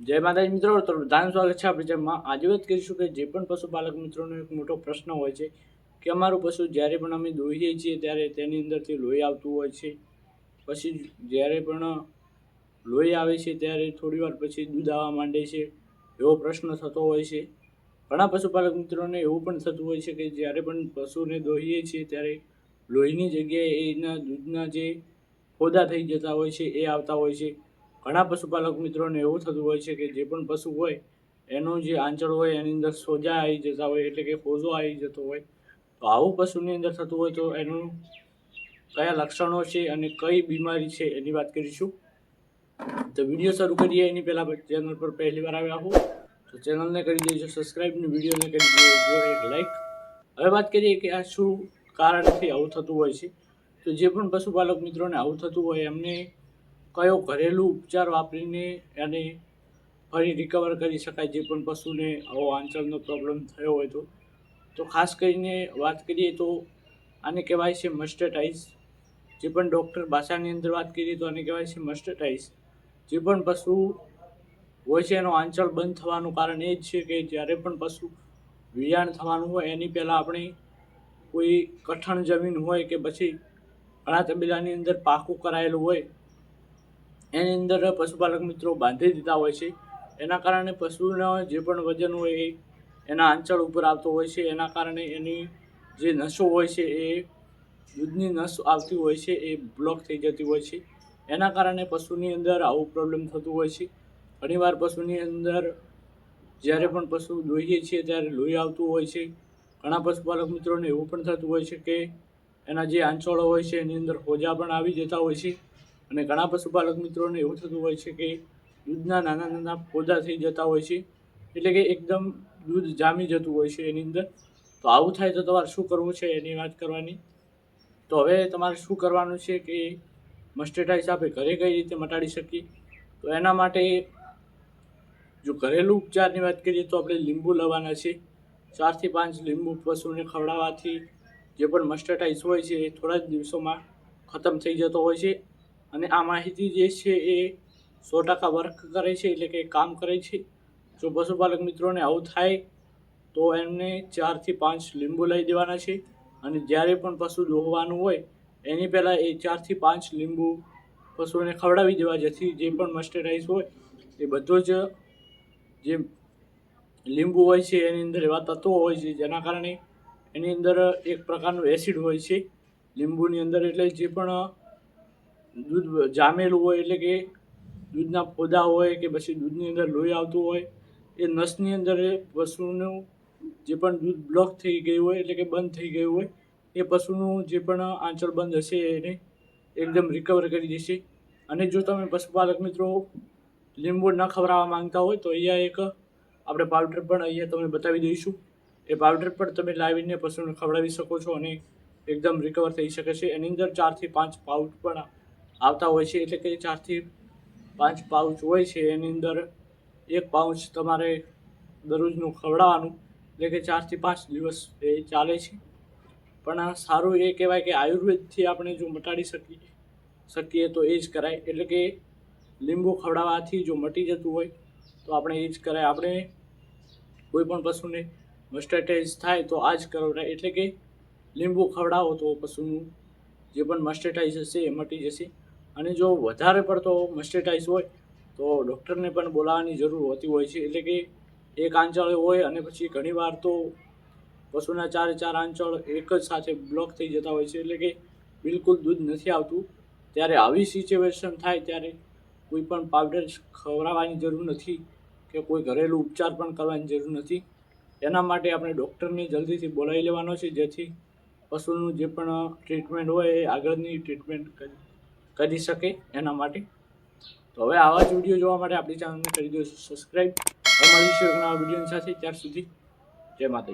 જય માતાજી મિત્રો, તો બધાનું સ્વાગત છે આપણી ચેનલમાં. આજે વાત કરીશું કે જે પણ પશુપાલક મિત્રોનો એક મોટો પ્રશ્ન હોય છે કે અમારું પશુ જ્યારે પણ અમે દોહીએ છીએ ત્યારે તેની અંદરથી લોહી આવતું હોય છે. પછી જ્યારે પણ લોહી આવે છે ત્યારે થોડીવાર પછી દૂધ આવવા માંડે છે એવો પ્રશ્ન થતો હોય છે. ઘણા પશુપાલક મિત્રોને એવું પણ થતું હોય છે કે જ્યારે પણ પશુને દોહીએ છીએ ત્યારે લોહીની જગ્યાએ એના દૂધના જે ફોદા થઈ જતા હોય છે એ આવતા હોય છે. ઘણા પશુપાલક મિત્રોને એવું થતું હોય છે કે જે પણ પશુ હોય, એનું જે આંચળ હોય એની અંદર સોજા આવી જતા હોય, એટલે કે ફોજો આવી જતો હોય, તો આવું પશુની અંદર થતું હોય તો એનું કયા લક્ષણો છે અને કઈ બીમારી છે એની વાત કરીશું. તો વીડિયો શરૂ કરીએ એની પહેલાં ચેનલ પર પહેલી વાર આવ્યા હો, તો ચેનલને કરી દેજો સબસ્ક્રાઈબ ને વિડીયોને કરી દેજો એક લાઈક હવે વાત કરીએ કે આ શું કારણથી આવું થતું હોય છે. તો જે પણ પશુપાલક મિત્રોને આવું થતું હોય એમને કયો ઘરેલું ઉપચાર વાપરીને એને ફરી રિકવર કરી શકાય જે પણ પશુને આવો આંચળનો પ્રોબ્લેમ થયો હોય તો. તો ખાસ કરીને વાત કરીએ તો આને કહેવાય છે મસ્ટેટાઇઝ જે પણ ડૉક્ટર ભાષાની અંદર વાત કરીએ તો આને કહેવાય છે મસ્ટેટાઇઝ જે પણ પશુ હોય છે એનો આંચળ બંધ થવાનું કારણ એ જ છે કે જ્યારે પણ પશુ વિયાણ થવાનું હોય એની પહેલાં આપણે કોઈ કઠણ જમીન હોય કે પછી ઘણા તબેલાની અંદર પાકું કરાયેલું હોય એની અંદર પશુપાલક મિત્રો બાંધી દીધા હોય છે. એના કારણે પશુનો જે પણ વજન હોય એ એના આંચળ ઉપર આવતો હોય છે. એના કારણે એની જે નસો હોય છે એ દૂધની નસ આવતી હોય છે એ બ્લોક થઈ જતી હોય છે. એના કારણે પશુની અંદર આવું પ્રોબ્લેમ થતું હોય છે. ઘણીવાર પશુની અંદર જ્યારે પણ પશુ દોહીએ છીએ ત્યારે લોહી આવતું હોય છે. ઘણા પશુપાલક મિત્રોને એવું પણ થતું હોય છે કે એના જે આંચળો હોય છે એની અંદર હોજા પણ આવી જતા હોય છે. અને ઘણા પશુપાલક મિત્રોને એવું થતું હોય છે કે દૂધના નાના નાના પોદા થઈ જતા હોય છે. એટલે કે એકદમ દૂધ જામી જતું હોય છે એની અંદર. તો આવું થાય તો તમારે શું કરવું છે એની વાત કરવાની? તો હવે તમારે શું કરવાનું છે કે મસ્ટેટાઇસ આપણે ઘરે કઈ રીતે મટાડી શકીએ? તો એના માટે જો ઘરેલું ઉપચારની વાત કરીએ તો આપણે લીંબુ લેવાના છે. ચારથી પાંચ લીંબુ પશુને ખવડાવવાથી જે પણ મસ્ટેટાઇસ હોય છે એ થોડા જ દિવસોમાં ખતમ થઈ જતો હોય છે. અને આ માહિતી જે છે એ સો ટકા વર્ક કરે છે, એટલે કે કામ કરે છે. જો પશુપાલક મિત્રોને આવું થાય, તો એમને ચારથી પાંચ લીંબુ લઈ દેવાના છે. અને જ્યારે પણ પશુ દોહવાનું હોય, એની પહેલાં એ ચારથી પાંચ લીંબુ પશુઓને ખવડાવી દેવા, જેથી જે પણ મસ્ટરાઇઝ હોય, એ બધો જ જે લીંબુ હોય છે, એની અંદર એવા તત્વો હોય છે, જેના કારણે એની અંદર એક પ્રકારનું એસિડ હોય છે. લીંબુની અંદર એટલે જે પણ દૂધ જામેલું હોય એટલે કે દૂધના પોદા હોય કે પછી દૂધની અંદર લોહી આવતું હોય, એ નસની અંદર એ પશુનું જે પણ દૂધ બ્લોક થઈ ગયું હોય એટલે કે બંધ થઈ ગયું હોય, એ પશુનું જે પણ આંચળ બંધ હશે એને એકદમ રિકવર કરી દેશે. અને જો તમે પશુપાલક મિત્રો લીંબુ ન ખવડાવવા માંગતા હોય તો અહીંયા એક આપણે પાવડર પણ અહીંયા તમને બતાવી દઈશું. એ પાવડર પણ તમે લાવીને પશુને ખવડાવી શકો છો અને એકદમ રિકવર થઈ શકે છે. એની અંદર ચારથી પાંચ પાઉચ પણ આવતા હોય છે, એટલે કે ચારથી પાંચ પાઉચ હોય છે, એની અંદર એક પાઉચ તમારે દરરોજનું ખવડાવવાનું, એટલે કે ચારથી પાંચ દિવસ એ ચાલે છે. પણ સારું એ કહેવાય કે આયુર્વેદથી આપણે જો મટાડી શકીએ શકીએ તો એ જ કરાય. એટલે કે લીંબુ ખવડાવવાથી જો મટી જતું હોય, તો આપણે એ જ કરાય. આપણે કોઈ પણ પશુને મસ્ટેટાઇઝ થાય તો આ જ કરાય એટલે કે લીંબુ ખવડાવો તો પશુનું જે પણ મસ્ટેટાઇઝ હશે એ મટી જશે. અને જો વધારે પડતો મસ્ટેટાઇઝ હોય, તો ડૉક્ટરને પણ બોલાવવાની જરૂર હોતી હોય છે. એટલે કે એક આંચળ હોય અને પછી ઘણીવાર તો પશુના ચારે ચાર આંચળ એક જ સાથે બ્લોક થઈ જતા હોય છે. એટલે કે બિલકુલ દૂધ નથી આવતું. ત્યારે આવી સિચ્યુએશન થાય ત્યારે કોઈ પણ પાવડર ખવડાવવાની જરૂર નથી કે કોઈ ઘરેલું ઉપચાર પણ કરવાની જરૂર નથી. એના માટે આપણે ડૉક્ટરને જલ્દીથી બોલાવી લેવાનો છે, જેથી પશુનું જે પણ ટ્રીટમેન્ટ હોય એ આગળની ટ્રીટમેન્ટ કરી કરી શકે એના માટે. તો હવે આવા જ વીડિયો જોવા માટે આપણી ચેનલને કરી દો સબસ્ક્રાઈબ મળીશું એક નવા વિડીયોની સાથે. ત્યાર સુધી જય માતાજી.